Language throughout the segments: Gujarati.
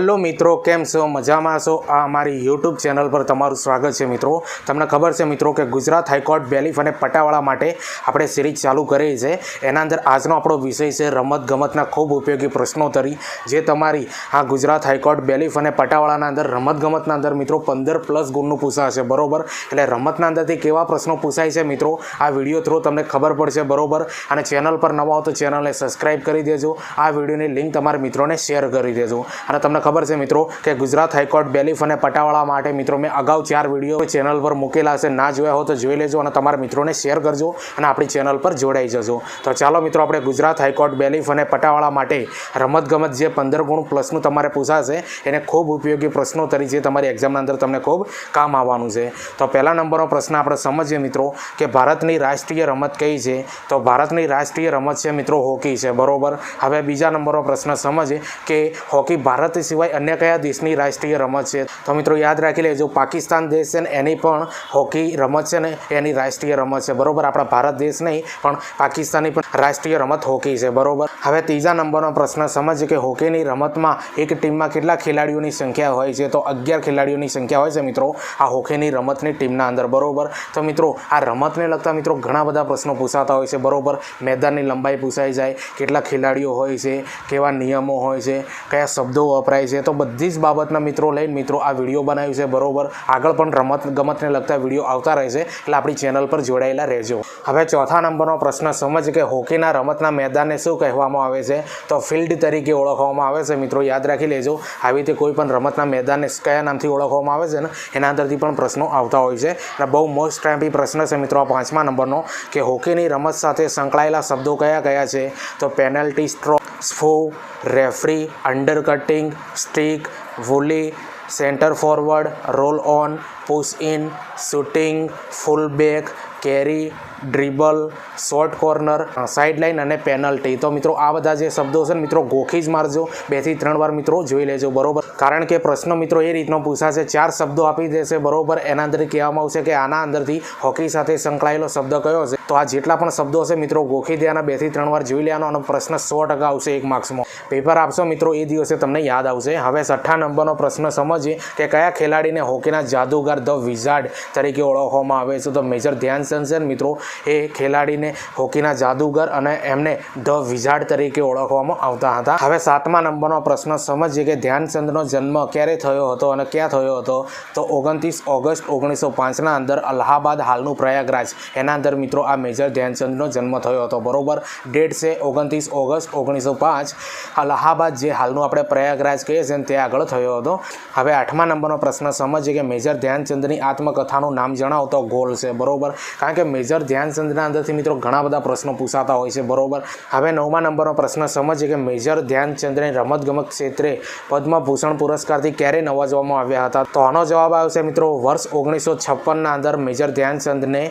હલો મિત્રો કેમ છો મજામાં છો આ અમારી યુટ્યુબ ચેનલ પર તમારું સ્વાગત છે મિત્રો તમને ખબર છે મિત્રો કે ગુજરાત હાઈકોર્ટ બેલીફ અને પટાવાળા માટે આપણે સિરીઝ ચાલુ કરી છે એના અંદર આજનો આપણો વિષય છે રમતગમતના ખૂબ ઉપયોગી પ્રશ્નો તરી જે તમારી આ ગુજરાત હાઈકોર્ટ બેલીફ અને પટાવાળાના અંદર રમતગમતના અંદર મિત્રો પંદર પ્લસ ગુણનું પૂછાશે બરોબર એટલે રમતના અંદરથી કેવા પ્રશ્નો પૂછાય છે મિત્રો આ વિડીયો થ્રુ તમને ખબર પડશે બરોબર અને ચેનલ પર નવા હો તો ચેનલને સબસ્ક્રાઈબ કરી દેજો આ વિડીયોની લિંક તમારા મિત્રોને શેર કરી દેજો અને તમને ખબર છે મિત્રો કે ગુજરાત હાઈકોર્ટ બેલીફ અને પટાવાળા માટે મિત્રો મેં અગાઉ ચાર વિડીયો ચેનલ પર મૂકેલા છે ના જોયા હો તો જોઈ લેજો અને તમારા મિત્રોને શેર કરજો અને આપણી ચેનલ પર જોડાઈ જજો તો ચાલો મિત્રો આપણે ગુજરાત હાઈકોર્ટ બેલીફ અને પટાવાળા માટે રમતગમત જે પંદર ગુણ પ્લસનું તમારે પૂછાશે એને ખૂબ ઉપયોગી પ્રશ્નો તરીકે તમારી એક્ઝામના અંદર તમને ખૂબ કામ આવવાનું છે તો પહેલા નંબરનો પ્રશ્ન આપણે સમજીએ મિત્રો કે ભારતની રાષ્ટ્રીય રમત કઈ છે તો ભારતની રાષ્ટ્રીય રમત છે મિત્રો હોકી છે બરોબર હવે બીજા નંબરનો પ્રશ્ન સમજે કે હોકી ભારત સિવાય અન્ય કયા દેશની રાષ્ટ્રીય રમત છે તો મિત્રો યાદ રાખી લે જો પાકિસ્તાન દેશ છે ને એની પણ હોકી રમત છે ને એની રાષ્ટ્રીય રમત છે બરોબર આપણા ભારત દેશ નહીં પણ પાકિસ્તાનની પણ રાષ્ટ્રીય રમત હોકી છે બરોબર હવે ત્રીજા નંબરનો પ્રશ્ન સમજ કે હોકીની રમતમાં એક ટીમમાં કેટલા ખેલાડીઓની સંખ્યા હોય છે તો અગિયાર ખેલાડીઓની સંખ્યા હોય છે મિત્રો આ હોકીની રમતની ટીમના અંદર બરોબર તો મિત્રો આ રમતને લગતા મિત્રો ઘણા બધા પ્રશ્નો પૂછાતા હોય છે બરોબર મેદાનની લંબાઈ પૂછાઈ જાય કેટલા ખેલાડીઓ હોય છે કેવા નિયમો હોય છે કયા શબ્દો વપરાય કરાય છે તો બધી જ બાબતના મિત્રો લઈને મિત્રો આ વિડીયો બનાવ્યું છે બરોબર આગળ પણ રમત ગમતને લગતા વિડીયો આવતા રહેશે એટલે આપણી ચેનલ પર જોડાયેલા રહેજો હવે ચોથા નંબરનો પ્રશ્ન સમજ કે હોકીના રમતના મેદાનને શું કહેવામાં આવે છે તો ફિલ્ડ તરીકે ઓળખવામાં આવે છે મિત્રો યાદ રાખી લેજો આવી રીતે કોઈ પણ રમતના મેદાનને કયા નામથી ઓળખવામાં આવે છે ને એના અંદરથી પણ પ્રશ્નો આવતા હોય છે અને બહુ મોસ્ટ ટાઈમથી પ્રશ્ન છે મિત્રો આ પાંચમા નંબરનો કે હોકીની રમત સાથે સંકળાયેલા શબ્દો કયા કયા છે તો penalty stroke Sfoe, referee, undercutting, streak, volley, center forward, roll on, push in, shooting, full back, carry, dribble short corner side line અને પેનલ્ટી તો મિત્રો આ બધા જે શબ્દો છે મિત્રો ગોખી જ મારજો બેથી ત્રણ વાર મિત્રો જોઈ લેજો બરોબર કારણ કે પ્રશ્ન મિત્રો એ રીતનો પૂછાશે ચાર શબ્દો આપી દેશે બરોબર એના અંદર કહેવામાં આવશે કે આના અંદરથી હોકી સાથે સંકળાયેલો શબ્દ કયો છે તો આ જેટલા પણ શબ્દો છે મિત્રો ગોખી દેવાના બેથી ત્રણ વાર જોઈ લેવાનો અને પ્રશ્ન સો ટકા આવશે એક માર્ક્સમાં પેપર આપશો મિત્રો એ દિવસે તમને યાદ આવશે હવે છઠ્ઠા નંબરનો પ્રશ્ન સમજીએ કે કયા ખેલાડીને હોકીના જાદુગર ધ વિઝાર્ડ તરીકે ઓળખવામાં આવે છે તો મેજર ધ્યાનચંદ છે મિત્રો એ ખેલાડીને હોકીના જાદુગર અને એમને ધ વિઝાર્ડ તરીકે ઓળખવામાં આવતા હતા હવે સાતમા નંબરનો પ્રશ્ન સમજીએ કે ધ્યાનચંદનો જન્મ ક્યારે થયો હતો અને ક્યાં થયો હતો તો ઓગણત્રીસ ઓગસ્ટ ઓગણીસો પાંચના અંદર અલ્હાબાદ હાલનું પ્રયાગરાજ એના અંદર મિત્રો આ મેજર ધ્યાનચંદનો જન્મ થયો હતો બરોબર ડેટ છે ઓગણત્રીસ ઓગસ્ટ ઓગણીસો પાંચ અલ્હાબાદ જે હાલનું આપણે પ્રયાગરાજ કહીએ છીએ તે આગળ થયો હતો હવે આઠમા નંબરનો પ્રશ્ન સમજીએ કે મેજર ધ્યાનચંદની આત્મકથાનું નામ જણાવતો ગોલ છે બરોબર કારણ કે મેજર ધ્યાન ધ્યાનચંદના અંદરથી મિત્રો ઘણા બધા પ્રશ્નો પૂછાતા હોય છે બરોબર હવે નવમા નંબરનો પ્રશ્ન સમજે કે મેજર ધ્યાનચંદ્રને રમતગમત ક્ષેત્રે પદ્મભૂષણ પુરસ્કારથી ક્યારે નવાજવામાં આવ્યા હતા તો આનો જવાબ આવશે મિત્રો વર્ષ ઓગણીસો છપ્પનના અંદર મેજર ધ્યાનચંદને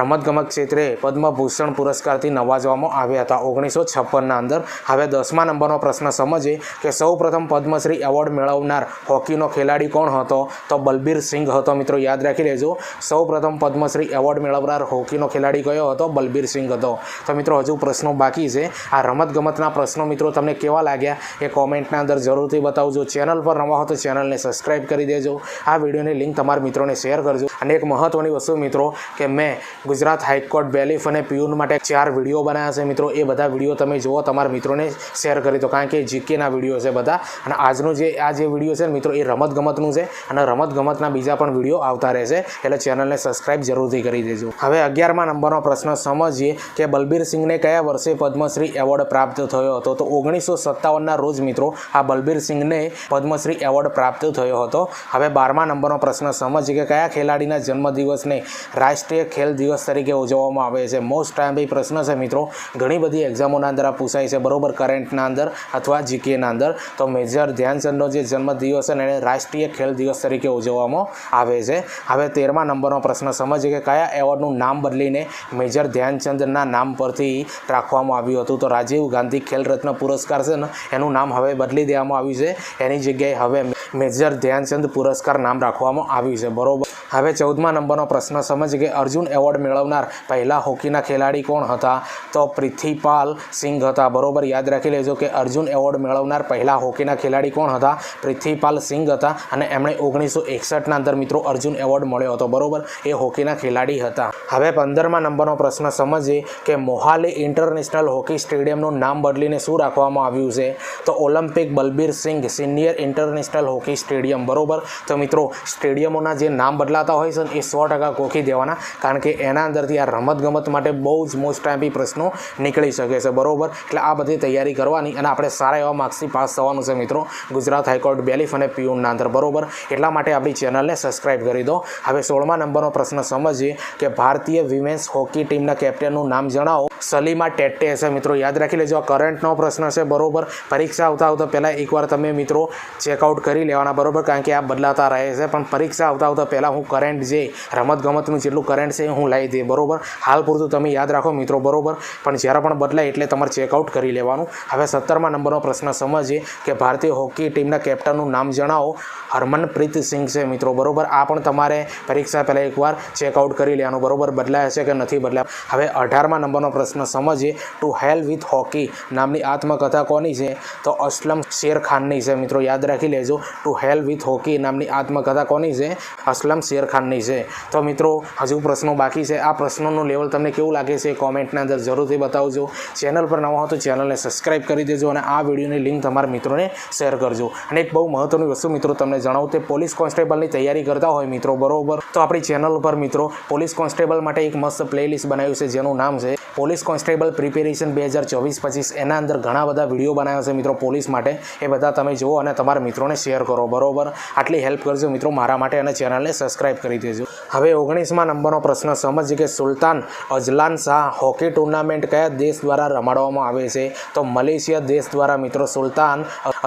રમતગમત ક્ષેત્રે પદ્મભૂષણ પુરસ્કારથી નવાજવામાં આવ્યા હતા ઓગણીસો છપ્પનના અંદર હવે દસમા નંબરનો પ્રશ્ન સમજે કે સૌપ્રથમ પદ્મશ્રી એવોર્ડ મેળવનાર હોકીનો ખેલાડી કોણ હતો તો બલબીર સિંઘ હતો મિત્રો યાદ રાખી લેજો સૌપ્રથમ પદ્મશ્રી એવોર્ડ મેળવનાર હોકીનો ખેલાડી ખેલાડી કયો હતો બલબીર સિંઘ હતો તો મિત્રો હજુ પ્રશ્નો બાકી છે આ રમતગમતના પ્રશ્નો મિત્રો તમને કેવા લાગ્યા એ કોમેન્ટના અંદર જરૂરથી બતાવજો ચેનલ પર નવા હો તો ચેનલને સબસ્ક્રાઈબ કરી દેજો આ વિડીયોની લિંક તમારા મિત્રોને શેર કરજો અને એક મહત્ત્વની વસ્તુ મિત્રો કે મેં ગુજરાત હાઈકોર્ટ બેલીફ અને પ્યુન માટે ચાર વિડીયો બનાવ્યા છે મિત્રો એ બધા વિડીયો તમે જુઓ તમારા મિત્રોને શેર કરી દો કારણ કે જીકેના વિડીયો છે બધા અને આજનો જે આ જે વિડીયો છે ને મિત્રો એ રમતગમતનું છે અને રમતગમતના બીજા પણ વિડીયો આવતા રહેશે એટલે ચેનલને સબસ્ક્રાઇબ જરૂરથી કરી દેજો હવે અગિયારમાં નંબરનો પ્રશ્ન સમજીએ કે બલબીરસિંહને કયા વર્ષે પદ્મશ્રી એવોર્ડ પ્રાપ્ત થયો હતો તો ઓગણીસો સત્તાવનના રોજ મિત્રો આ બલબીરસિંહને પદ્મશ્રી એવોર્ડ પ્રાપ્ત થયો હતો હવે બારમા નંબરનો પ્રશ્ન સમજીએ કે કયા ખેલાડીના જન્મદિવસને રાષ્ટ્રીય ખેલ દિવસ તરીકે ઉજવવામાં આવે છે મોસ્ટ ટાઈમ એ પ્રશ્ન છે મિત્રો ઘણી બધી એક્ઝામોના અંદર આ પૂછાય છે બરોબર કરંટના અંદર અથવા જીકેના અંદર તો મેજર ધ્યાનચંદનો જે જન્મદિવસ છે એને રાષ્ટ્રીય ખેલ દિવસ તરીકે ઉજવવામાં આવે છે હવે તેરમા નંબરનો પ્રશ્ન સમજીએ કે કયા એવોર્ડનું નામ બદલીને મેજર ધ્યાનચંદના નામ પરથી રાખવામાં આવ્યું હતું તો રાજીવ ગાંધી ખેલ રત્ન પુરસ્કાર છે ને એનું નામ હવે બદલી દેવામાં આવ્યું છે એની જગ્યાએ હવે મેજર ધ્યાનચંદ પુરસ્કાર નામ રાખવામાં આવ્યું છે બરોબર હવે ચૌદમા નંબરનો પ્રશ્ન સમજ કે અર્જુન એવોર્ડ મેળવનાર પહેલાં હોકીના ખેલાડી કોણ હતા તો પૃથ્વીપાલ સિંઘ હતા બરોબર યાદ રાખી લેજો કે અર્જુન એવોર્ડ મેળવનાર પહેલાં હોકીના ખેલાડી કોણ હતા પૃથ્વીપાલ સિંઘ હતા અને એમણે ઓગણીસો એકસઠના અંદર મિત્રો અર્જુન એવોર્ડ મળ્યો હતો બરોબર એ હોકીના ખેલાડી હતા હવે પંદરમા અગિયારમાં નંબરનો પ્રશ્ન સમજીએ કે મોહાલી ઇન્ટરનેશનલ હોકી સ્ટેડિયમનું નામ બદલીને શું રાખવામાં આવ્યું છે તો Olympic Balbir Singh senior international hockey stadium બરોબર તો મિત્રો સ્ટેડિયમોના જે નામ બદલાતા હોય છે એ સો ટકા કોખી દેવાના કારણ કે એના અંદરથી આ રમતગમત માટે બહુ જ મોસ્ટ ટાઈમ પ્રશ્નો નીકળી શકે છે બરોબર એટલે આ બધી તૈયારી કરવાની અને આપણે સારા એવા માર્ક્સથી પાસ થવાનું છે મિત્રો ગુજરાત હાઈકોર્ટ બેલીફ અને પીયુનના અંદર બરોબર એટલા માટે આપણી ચેનલને સબસ્ક્રાઈબ કરી દો હવે સોળમા નંબરનો પ્રશ્ન સમજીએ કે ભારતીય વિમેન્સ હોકી ટીમના કેપ્ટનનું નામ જણાવો સલીમા ટેટ્ટે હશે મિત્રો યાદ રાખી લેજો આ કરંટનો પ્રશ્ન છે બરોબર પરીક્ષા આવતા આવતા પહેલાં એકવાર તમે મિત્રો ચેકઆઉટ કરી લેવાના બરાબર કારણ કે આ બદલાતા રહે છે પણ પરીક્ષા આવતા આવતા પહેલાં હું કરંટ જે રમતગમતનું જેટલું કરંટ છે હું લાવી દઈએ બરાબર હાલ પૂરતું તમે યાદ રાખો મિત્રો બરોબર પણ જ્યારે પણ બદલાય એટલે તમારે ચેકઆઉટ કરી લેવાનું હવે સત્તરમા નંબરનો પ્રશ્ન સમજીએ કે ભારતીય હોકી ટીમના કેપ્ટનનું નામ જણાવો હરમનપ્રીત સિંઘ છે મિત્રો બરાબર આ પણ તમારે પરીક્ષા પહેલાં એકવાર ચેકઆઉટ કરી લેવાનું બરોબર બદલાય છે કે નથી બદલ્યા હવે અઢારમા નંબરનો પ્રશ્ન સમજીએ ટુ હેલ વિથ હોકી નામની આત્મકથા કોની છે તો અસલમ શેરખાનની છે મિત્રો યાદ રાખી લેજો ટુ હેલ વિથ હોકી નામની આત્મકથા કોની છે અસલમ શેરખાનની છે તો મિત્રો હજુ પ્રશ્નો બાકી છે આ પ્રશ્નોનું લેવલ તમને કેવું લાગે છે કોમેન્ટના અંદર જરૂરથી બતાવજો ચેનલ પર નવા હો તો ચેનલને સબસ્ક્રાઈબ કરી દેજો અને આ વિડીયોની લિંક તમારા મિત્રોને શેર કરજો અને એક બહુ મહત્ત્વની વસ્તુ મિત્રો તમને જણાવું તે પોલીસ કોન્સ્ટેબલની તૈયારી કરતા હોય મિત્રો બરોબર તો આપણી ચેનલ ઉપર મિત્રો પોલીસ કોન્સ્ટેબલ માટે એક મસ્ત પ્લેલિસ્ટ બનાવ્યું છે જેનું નામ છે પોલીસ કોન્સ્ટેબલ પ્રિપેરેશન બે હજાર ચોવીસ પચીસ એના અંદર ઘણા બધા વિડીયો બનાવ્યા છે મિત્રો પોલીસ માટે એ બધા તમે જુઓ અને તમારા મિત્રોને શેર કરો બરોબર આટલી હેલ્પ કરજો મિત્રો મારા માટે અને ચેનલને સબસ્ક્રાઈબ કરી દેજો હવે ઓગણીસમાં નંબરનો પ્રશ્ન સમજ કે Sultan Azlan Shah hockey tournament કયા દેશ દ્વારા રમાડવામાં આવે છે તો મલેશિયા દેશ દ્વારા મિત્રો Sultan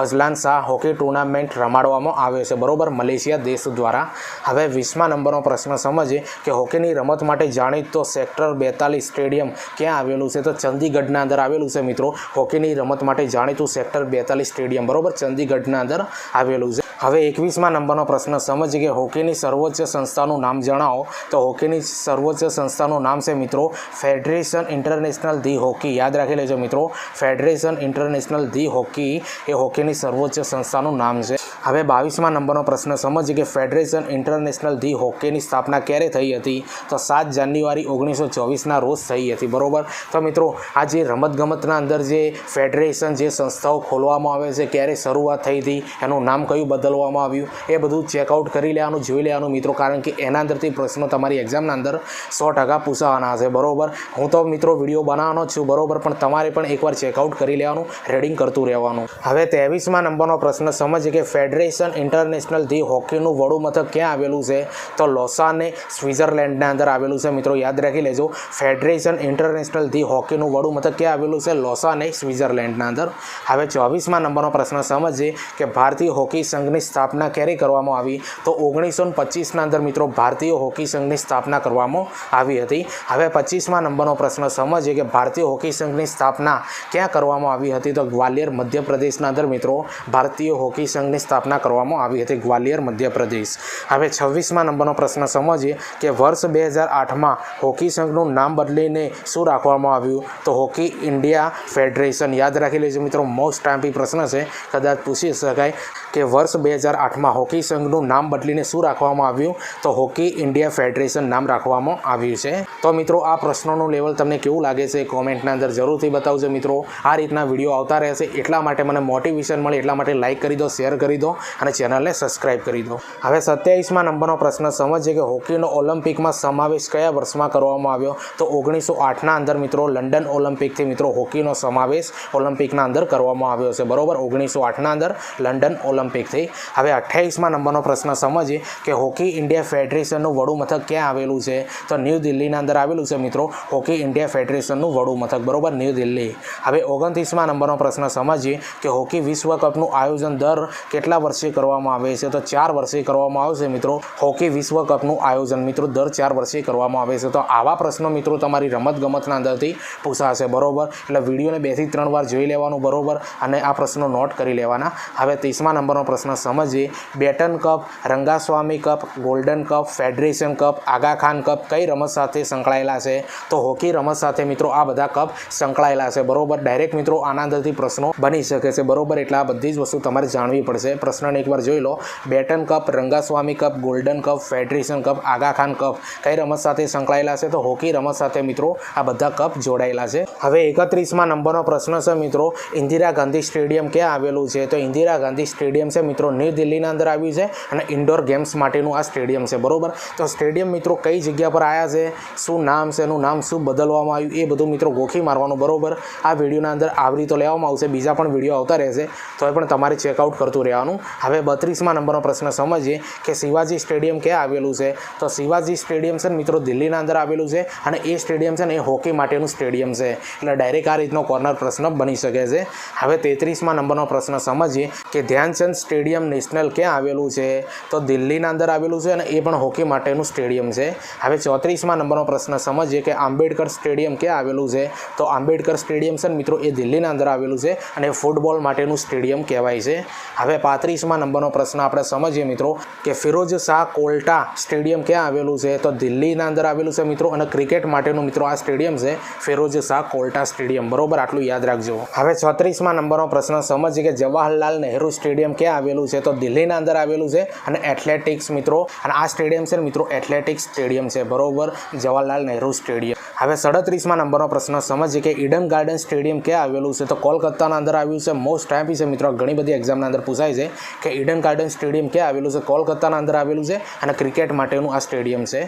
Azlan Shah hockey tournament રમાડવામાં આવે છે બરોબર મલેશિયા દેશ દ્વારા હવે વીસમા નંબરનો પ્રશ્ન સમજીએ કે હોકીની રમત માટે જાણીતો સેક્ટર બેતાલીસ સ્ટેડિયમ ક્યાં આવેલું છે તો ચંદીગઢના અંદર આવેલું છે મિત્રો હોકીની રમત માટે જાણીતું સેક્ટર બેતાલીસ સ્ટેડિયમ બરાબર ચંદીગઢના અંદર આવેલું છે હવે એકવીસમાં નંબરનો પ્રશ્ન સમજીએ કે હોકીની સર્વોચ્ચ સંસ્થાનું નામ જણાવો તો હોકીની સર્વોચ્ચ સંસ્થાનું નામ છે મિત્રો ફેડરેશન ઇન્ટરનેશનલ ધી હોકી યાદ રાખી લેજો મિત્રો ફેડરેશન ઇન્ટરનેશનલ ધી હોકી એ હોકીની સર્વોચ્ચ સંસ્થાનું નામ છે હવે બાવીસમાં નંબરનો પ્રશ્ન સમજીએ કે ફેડરેશન ઇન્ટરનેશનલ ધી હોકીની સ્થાપના ક્યારે થઈ હતી તો સાત જાન્યુઆરી ઓગણીસો ચોવીસના રોજ થઈ હતી બરાબર તો મિત્રો આ જે રમતગમતના અંદર જે ફેડરેશન જે સંસ્થાઓ ખોલવામાં આવે છે ક્યારે શરૂઆત થઈ હતી એનું નામ કયું બદલવામાં આવ્યું એ બધું ચેકઆઉટ કરી લેવાનું જોઈ લેવાનું મિત્રો કારણ કે એના અંદરથી પ્રશ્નો તમારી એક્ઝામના અંદર સો ટકા પૂછાવાના હશે બરાબર હું તો મિત્રો વિડીયો બનાવવાનો છું બરાબર પણ તમારે પણ એકવાર ચેકઆઉટ કરી લેવાનું રેડિંગ કરતું રહેવાનું હવે ત્રેવીસમાં નંબરનો પ્રશ્ન સમજ કે ફેડ ફેડરેશન ઇન્ટરનેશનલ ધી હોકીનું વડું મથક ક્યાં આવેલું છે તો લોસાને સ્વિઝરલેન્ડના અંદર આવેલું છે મિત્રો યાદ રાખી લેજો ફેડરેશન ઇન્ટરનેશનલ ધી હોકીનું વડું મથક ક્યાં આવેલું છે લોસાને સ્વિટ્ઝરલેન્ડના અંદર હવે ચોવીસમાં નંબરનો પ્રશ્ન સમજીએ કે ભારતીય હોકી સંઘની સ્થાપના ક્યારે કરવામાં આવી તો ઓગણીસો પચીસના અંદર મિત્રો ભારતીય હોકી સંઘની સ્થાપના કરવામાં આવી હતી હવે પચીસમાં નંબરનો પ્રશ્ન સમજીએ કે ભારતીય હોકી સંઘની સ્થાપના ક્યાં કરવામાં આવી હતી તો ગ્વાલિયર મધ્યપ્રદેશના અંદર મિત્રો ભારતીય હોકી સંઘની સ્થાપના સ્થાપના કરવામાં આવી હતી ગ્વાલિયર મધ્યપ્રદેશ હવે છવ્વીસમાં નંબરનો પ્રશ્ન સમજીએ કે વર્ષ બે હજાર આઠમાં હોકી સંઘનું નામ બદલીને શું રાખવામાં આવ્યું તો હોકી ઇન્ડિયા ફેડરેશન યાદ રાખી લેજો મિત્રો મોસ્ટ ટાઈમ્પી પ્રશ્ન છે કદાચ પૂછી શકાય કે વર્ષ બે હજાર આઠમાં હોકી સંઘનું નામ બદલીને શું રાખવામાં આવ્યું તો હોકી ઇન્ડિયા ફેડરેશન નામ રાખવામાં આવ્યું છે તો મિત્રો આ પ્રશ્નોનું લેવલ તમને કેવું લાગે છે કોમેન્ટના અંદર જરૂરથી બતાવજો મિત્રો આ રીતના વિડીયો આવતા રહેશે એટલા માટે મને મોટિવેશન મળે એટલા માટે લાઇક કરી દો શેર કરી દો અને ચેનલને સબસ્ક્રાઈબ કરી દો હવે સત્યાવીસમાં નંબરનો પ્રશ્ન સમજીએ કે હોકીનો ઓલિમ્પિકમાં સમાવેશ કયા વર્ષમાં કરવામાં આવ્યો તો ઓગણીસો આઠના અંદર મિત્રો લંડન ઓલિમ્પિકથી મિત્રો હોકીનો સમાવેશ ઓલિમ્પિકના અંદર કરવામાં આવ્યો છે બરોબર ઓગણીસો આઠના અંદર લંડન ઓલિમ્પિકથી હવે અઠ્યાવીસમાં નંબરનો પ્રશ્ન સમજીએ કે હોકી ઇન્ડિયા ફેડરેશનનું વડુમથક ક્યાં આવેલું છે તો ન્યૂ દિલ્હીના અંદર આવેલું છે મિત્રો હોકી ઇન્ડિયા ફેડરેશનનું વડુમથક બરોબર ન્યૂ દિલ્હી હવે ઓગણત્રીસમાં નંબરનો પ્રશ્ન સમજીએ કે હોકી વિશ્વ કપનું આયોજન દર કેટલા કેટલા વર્ષે કરવામાં આવે છે તો ચાર વર્ષે કરવામાં આવશે મિત્રો હોકી વિશ્વકપનું આયોજન મિત્રો દર ચાર વર્ષે કરવામાં આવે છે તો આવા પ્રશ્નો મિત્રો તમારી રમતગમતના અંદરથી પૂછાશે બરોબર એટલે વિડીયોને બેથી ત્રણ વાર જોઈ લેવાનું બરોબર અને આ પ્રશ્નો નોટ કરી લેવાના હવે ત્રીસમા નંબરનો પ્રશ્ન સમજીએ Beighton cup Rangaswamy cup golden cup federation cup Aga Khan cup કઈ રમત સાથે સંકળાયેલા છે તો હોકી રમત સાથે મિત્રો આ બધા કપ સંકળાયેલા છે બરોબર ડાયરેક્ટ મિત્રો આના અંદરથી પ્રશ્નો બની શકે છે બરોબર એટલે આ બધી જ વસ્તુ તમારે જાણવી પડશે પ્રશ્નને એકવાર જોઈ લો Beighton cup Rangaswamy cup golden cup federation cup Aga Khan cup કઈ રમત સાથે સંકળાયેલા છે તો હોકી રમત સાથે મિત્રો આ બધા કપ જોડાયેલા છે હવે એકત્રીસમાં નંબરનો પ્રશ્ન છે મિત્રો ઇન્દિરા ગાંધી સ્ટેડિયમ ક્યાં આવેલું છે તો ઇન્દિરા ગાંધી સ્ટેડિયમ છે મિત્રો ન્યૂ દિલ્હીના અંદર આવ્યું છે અને ઇન્ડોર ગેમ્સ માટેનું આ સ્ટેડિયમ છે બરાબર તો સ્ટેડિયમ મિત્રો કઈ જગ્યા પર આવ્યા છે શું નામ છે એનું નામ શું બદલવામાં આવ્યું એ બધું મિત્રો ગોખી મારવાનું બરાબર આ વિડીયોના અંદર આવરી તો લેવામાં આવશે બીજા પણ વિડીયો આવતા રહેશે તો એ પણ તમારે ચેકઆઉટ કરતું રહેવાનું હવે બત્રીસમાં નંબરનો પ્રશ્ન સમજીએ કે શિવાજી સ્ટેડિયમ ક્યાં આવેલું છે તો શિવાજી સ્ટેડિયમ છે ને મિત્રો દિલ્હીના અંદર આવેલું છે અને એ સ્ટેડિયમ છે ને એ હોકી માટેનું સ્ટેડિયમ છે એટલે ડાયરેક્ટ આ રીતનો કોર્નર પ્રશ્ન બની શકે છે હવે તેત્રીસમાં નંબરનો પ્રશ્ન સમજીએ કે ધ્યાનચંદ સ્ટેડિયમ નેશનલ ક્યાં આવેલું છે તો દિલ્હીના અંદર આવેલું છે અને એ પણ હોકી માટેનું સ્ટેડિયમ છે હવે ચોત્રીસમાં નંબરનો પ્રશ્ન સમજીએ કે આંબેડકર સ્ટેડિયમ ક્યાં આવેલું છે તો આંબેડકર સ્ટેડિયમ છે મિત્રો એ દિલ્હીના અંદર આવેલું છે અને ફૂટબોલ માટેનું સ્ટેડિયમ કહેવાય છે હવે પાંચ પાંત્રીસમાં નંબરનો પ્રશ્ન આપણે સમજીએ મિત્રો કે ફિરોજ શાહ કોલ્ટા સ્ટેડિયમ ક્યાં આવેલું છે તો દિલ્હીના અંદર આવેલું છે મિત્રો અને ક્રિકેટ માટેનું મિત્રો આ સ્ટેડિયમ છે ફિરોજ શાહ કોલ્ટા સ્ટેડિયમ બરોબર આટલું યાદ રાખજો હવે છત્રીસમાં નંબરનો પ્રશ્ન સમજીએ કે જવાહરલાલ નહેરુ સ્ટેડિયમ ક્યાં આવેલું છે તો દિલ્હીના અંદર આવેલું છે અને એથ્લેટિક્સ મિત્રો અને આ સ્ટેડિયમ છે મિત્રો એથ્લેટિક્સ સ્ટેડિયમ છે બરોબર જવાહરલાલ નહેરુ સ્ટેડિયમ હવે સડત્રીસમાં નંબરનો પ્રશ્ન સમજીએ કે ઈડન ગાર્ડન સ્ટેડિયમ ક્યાં આવેલું છે તો કોલકાતાના અંદર આવ્યું છે મોસ્ટ ટાઈમ છે મિત્રો ઘણી બધી એક્ઝામના અંદર પૂછાય છે કે ઈડન ગાર્ડન સ્ટેડિયમ ક્યાં આવેલું છે કોલકાતાના અંદર આવેલું છે અને ક્રિકેટ માટેનું આ સ્ટેડિયમ છે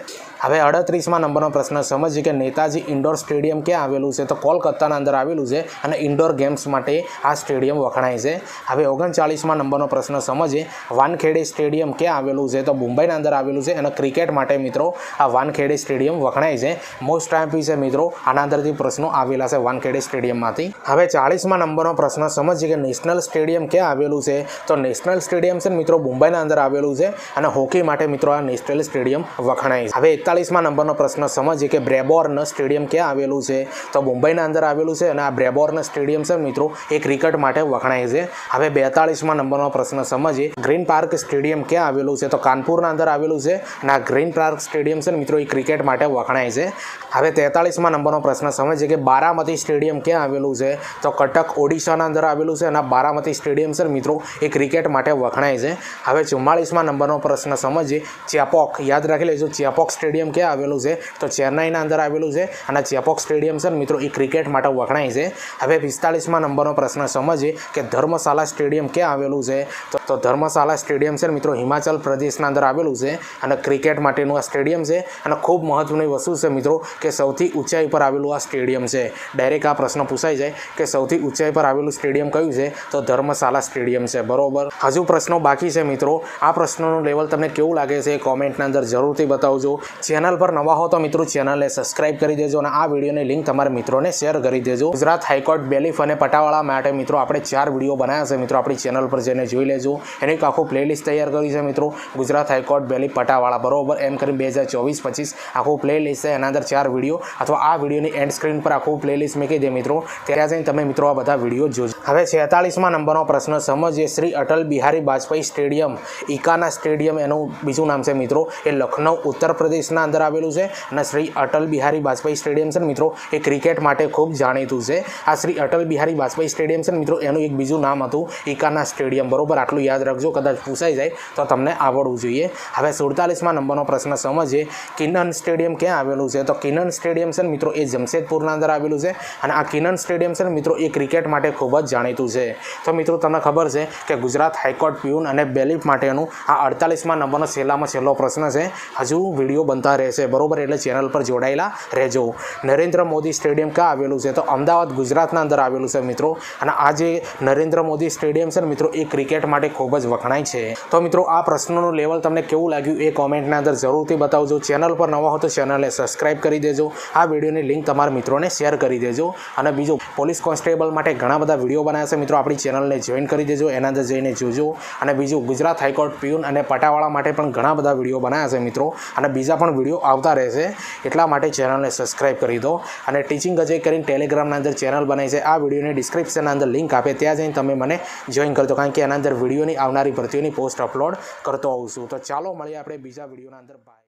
હવે અડત્રીસમાં નંબરનો પ્રશ્ન સમજીએ કે નેતાજી ઇન્ડોર સ્ટેડિયમ ક્યાં આવેલું છે તો કોલકાતાના અંદર આવેલું છે અને ઇન્ડોર ગેમ્સ માટે આ સ્ટેડિયમ વખણાય છે હવે ઓગણચાળીસમાં નંબરનો પ્રશ્ન સમજીએ વાનખેડે સ્ટેડિયમ ક્યાં આવેલું છે તો મુંબઈના અંદર આવેલું છે અને ક્રિકેટ માટે મિત્રો આ વાનખેડે સ્ટેડિયમ વખણાય છે મોસ્ટ ટાઈમ છે મિત્રો આના અંદરથી પ્રશ્નો આવેલા છે વાનખેડે સ્ટેડિયમમાંથી હવે ચાળીસમાં નંબરનો પ્રશ્ન સમજીએ કે નેશનલ સ્ટેડિયમ ક્યાં આવેલું છે તો નેશનલ સ્ટેડિયમ છે મિત્રો મુંબઈના અંદર આવેલું છે અને હોકી માટે મિત્રો આ નેશનલ સ્ટેડિયમ વખણાય છે હવે એકતાલીસમાં નંબરનો પ્રશ્ન સમજીએ કે બ્રેબોર્ન સ્ટેડિયમ ક્યાં આવેલું છે તો મુંબઈના અંદર આવેલું છે અને આ બ્રેબોર્ન સ્ટેડિયમ છે મિત્રો એ ક્રિકેટ માટે વખણાય છે હવે બેતાળીસમાં નંબરનો પ્રશ્ન સમજીએ ગ્રીન પાર્ક સ્ટેડિયમ ક્યાં આવેલું છે તો કાનપુરના અંદર આવેલું છે અને આ ગ્રીન પાર્ક સ્ટેડિયમ છે મિત્રો એ ક્રિકેટ માટે વખણાય છે હવે તેતાળીસમાં નંબરનો પ્રશ્ન સમજીએ કે બારામતી સ્ટેડિયમ ક્યાં આવેલું છે તો કટક ઓડિશાના અંદર આવેલું છે અને બારામતી સ્ટેડિયમ છે મિત્રો એ ક્રિકેટ માટે વખણાય છે હવે ચુમ્માળીસમાં નંબરનો પ્રશ્ન સમજીએ ચેપોક યાદ રાખી લેજો ચેપોક સ્ટેડિયમ ક્યાં આવેલું છે તો ચેન્નાઈના અંદર આવેલું છે અને ચેપોક સ્ટેડિયમ છે મિત્રો એ ક્રિકેટ માટે વખણાય છે હવે પિસ્તાળીસમાં નંબરનો પ્રશ્ન સમજીએ કે ધર્મશાલા સ્ટેડિયમ ક્યાં આવેલું છે તો ધર્મશાલા સ્ટેડિયમ છે મિત્રો હિમાચલ પ્રદેશના અંદર આવેલું છે અને ક્રિકેટ માટેનું આ સ્ટેડિયમ છે અને ખૂબ મહત્ત્વની વસ્તુ છે મિત્રો કે સૌથી સૌથી ઊંચાઈ પર આવેલું આ સ્ટેડિયમ છે ડાયરેક્ટ આ પ્રશ્ન પૂછાય છે કે સૌથી ઊંચાઈ પર આવેલું સ્ટેડિયમ કયું છે તો ધર્મશાલા સ્ટેડિયમ છે બરોબર હજુ પ્રશ્નો બાકી છે મિત્રો આ પ્રશ્નોનું લેવલ તમને કેવું લાગે છે કોમેન્ટના અંદર જરૂરથી બતાવજો ચેનલ પર નવા હો તો મિત્રો ચેનલને સબસ્ક્રાઇબ કરી દેજો અને આ વિડીયોની લિંક તમારા મિત્રોને શેર કરી દેજો ગુજરાત હાઈકોર્ટ બેલીફ અને પટાવાળા માટે મિત્રો આપણે ચાર વિડીયો બનાવ્યા છે મિત્રો આપણી ચેનલ પર જઈને જોઈ લેજો એની એક આખું પ્લેલિસ્ટ તૈયાર કરી છે મિત્રો ગુજરાત હાઈકોર્ટ બેલીફ પટાવાળા બરાબર એમ કરી બે હજાર ચોવીસ પચીસ આખું પ્લેલિસ્ટ છે એના અંદર ચાર વિડીયો અથવા આ વિડીયોની એન્ડ સ્ક્રીન પર આખું પ્લેલિસ્ટ મૂકી દે મિત્રો ત્યારે જઈને તમે મિત્રો આ બધા વિડીયો જોજો હવે છેતાલીસમાં નંબરનો પ્રશ્ન સમજીએ શ્રી અટલ બિહારી વાજપેયી સ્ટેડિયમ ઈકાના સ્ટેડિયમ એનું બીજું નામ છે મિત્રો એ લખનઉ ઉત્તર પ્રદેશના અંદર આવેલું છે અને શ્રી અટલ બિહારી વાજપેયી સ્ટેડિયમ છે મિત્રો એ ક્રિકેટ માટે ખૂબ જાણીતું છે આ શ્રી અટલ બિહારી વાજપેયી સ્ટેડિયમ છે મિત્રો એનું એક બીજું નામ હતું ઈકાના સ્ટેડિયમ બરોબર આટલું યાદ રાખજો કદાચ પૂછાઈ જાય તો તમને આવડવું જોઈએ હવે સુડતાલીસમાં નંબરનો પ્રશ્ન સમજીએ કિન્નન સ્ટેડિયમ ક્યાં આવેલું છે તો કિન્નન સ્ટેડિયમ સ્ટેડિયમ છે મિત્રો એ જમશેદપુરના અંદર આવેલું છે અને આ કિનન સ્ટેડિયમ છે મિત્રો એ ક્રિકેટ માટે ખૂબ જ જાણીતું છે તો મિત્રો તમને ખબર છે કે ગુજરાત હાઈકોર્ટ પ્યુન અને બેલીફ માટેનું આ અડતાલીસમાં નંબરનો છેલ્લામાં છેલ્લો પ્રશ્ન છે હજુ વિડીયો બનતા રહેશે બરોબર એટલે ચેનલ પર જોડાયેલા રહેજો નરેન્દ્ર મોદી સ્ટેડિયમ ક્યાં આવેલું છે તો અમદાવાદ ગુજરાતના અંદર આવેલું છે મિત્રો અને આ જે નરેન્દ્ર મોદી સ્ટેડિયમ છે ને મિત્રો એ ક્રિકેટ માટે ખૂબ જ વખણાય છે તો મિત્રો આ પ્રશ્નોનું લેવલ તમને કેવું લાગ્યું એ કોમેન્ટના અંદર જરૂરથી બતાવજો ચેનલ પર નવા હો તો ચેનલને સબસ્ક્રાઈબ કરી દેજો આ વિડીયોની લિંક તમારા મિત્રોને શેર કરી દેજો અને બીજો પોલીસ કોન્સ્ટેબલ માટે ઘણા બધા વિડીયો બનાવ્યા છે મિત્રો આપણી ચેનલને જોઈન કરી દેજો એના અંદર જઈને જોજો અને બીજું ગુજરાત હાઈકોર્ટ પ્યુન અને પટાવાળા માટે પણ ઘણા બધા વિડીયો બનાવ્યા છે મિત્રો અને બીજા પણ વિડીયો આવતા રહેશે એટલા માટે ચેનલને સબસ્ક્રાઈબ કરી દો અને ટીચિંગ અજય કરીને ટેલિગ્રામના અંદર ચેનલ બનાવી છે આ વિડીયોની ડિસ્ક્રિપ્શનના અંદર લિંક આપે ત્યાં જઈને તમે મને જોઈન કરજો કારણ કે એના અંદર વિડીયોની આવનારી ભરતીઓની પોસ્ટ અપલોડ કરતો હોઉં છું તો ચાલો મળીએ આપણે બીજા વિડીયોના અંદર બાય